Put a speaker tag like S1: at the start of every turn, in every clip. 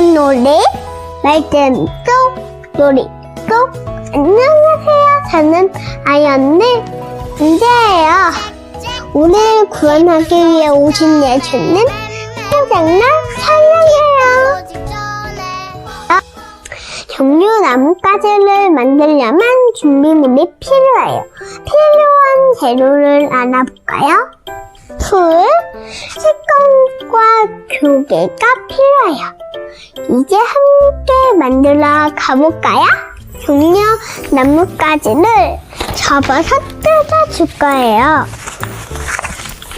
S1: 노래 말씀 쏙 놀이 쏙 안녕하세요 저는 아연네 이제예요 오늘 구원하기 위해 오신 예수님 포장나 사랑해요 경유 나뭇가지를 만들려면 준비물이 필요해요 필요한 재료를 알아볼까요? 풀, 색감과 교계가 필요해요. 이제 함께 만들어 가볼까요? 종려 나뭇가지를 접어서 뜯어줄 거예요.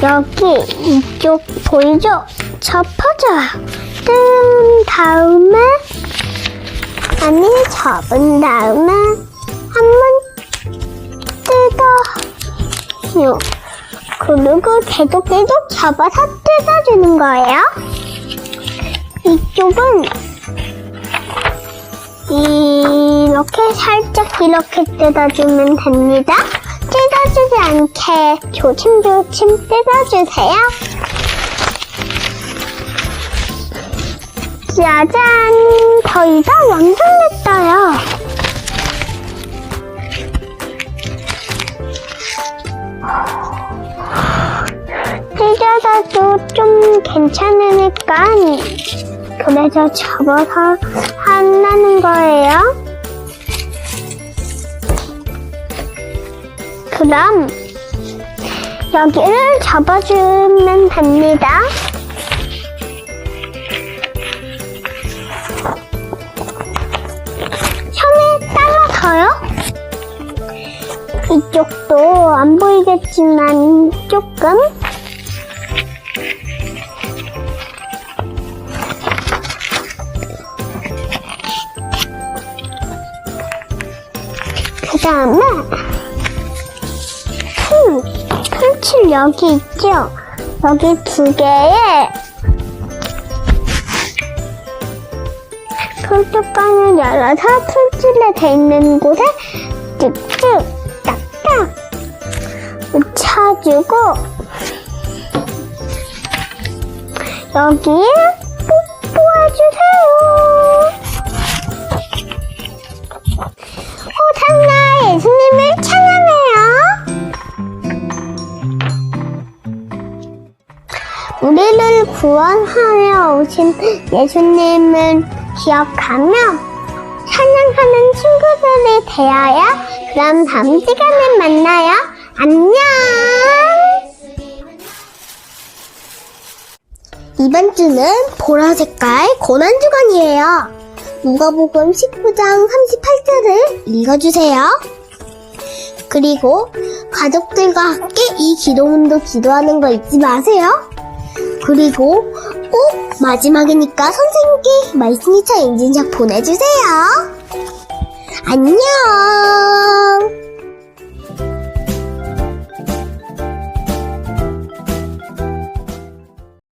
S1: 여기 이쪽 보이죠? 접어줘요. 뜬 다음에 아니 접은 다음에 한번 뜯어요. 그리고 계속 계속 접어서 뜯어주는 거예요. 이쪽은 이렇게 살짝 이렇게 뜯어주면 됩니다. 뜯어주지 않게 조심조심 뜯어주세요. 짜잔! 저희가 완성됐어요. 찢어져도 좀 괜찮으니까 그래서 접어서 한다는 거예요. 그럼 여기를 접어주면 됩니다. 손에 따라서요. 이쪽도 안 보이겠지만 조금 그 다음에 풀, 풀칠 여기 있죠? 여기 두 개에 풀뚜껑을 열어서 풀칠에 돼 있는 곳에 뚝뚝 딱딱 묻혀주고 여기에 우리를 구원하여 오신 예수님을 기억하며 찬양하는 친구들이 되어야 그럼 다음 시간에 만나요. 안녕! 이번 주는 보라 색깔 고난 주간이에요. 누가복음 19장 38절을 읽어주세요. 그리고 가족들과 함께 이 기도문도 기도하는 거 잊지 마세요. 그리고 꼭 마지막이니까 선생님께 말씀이차 엔진샷 보내주세요. 안녕!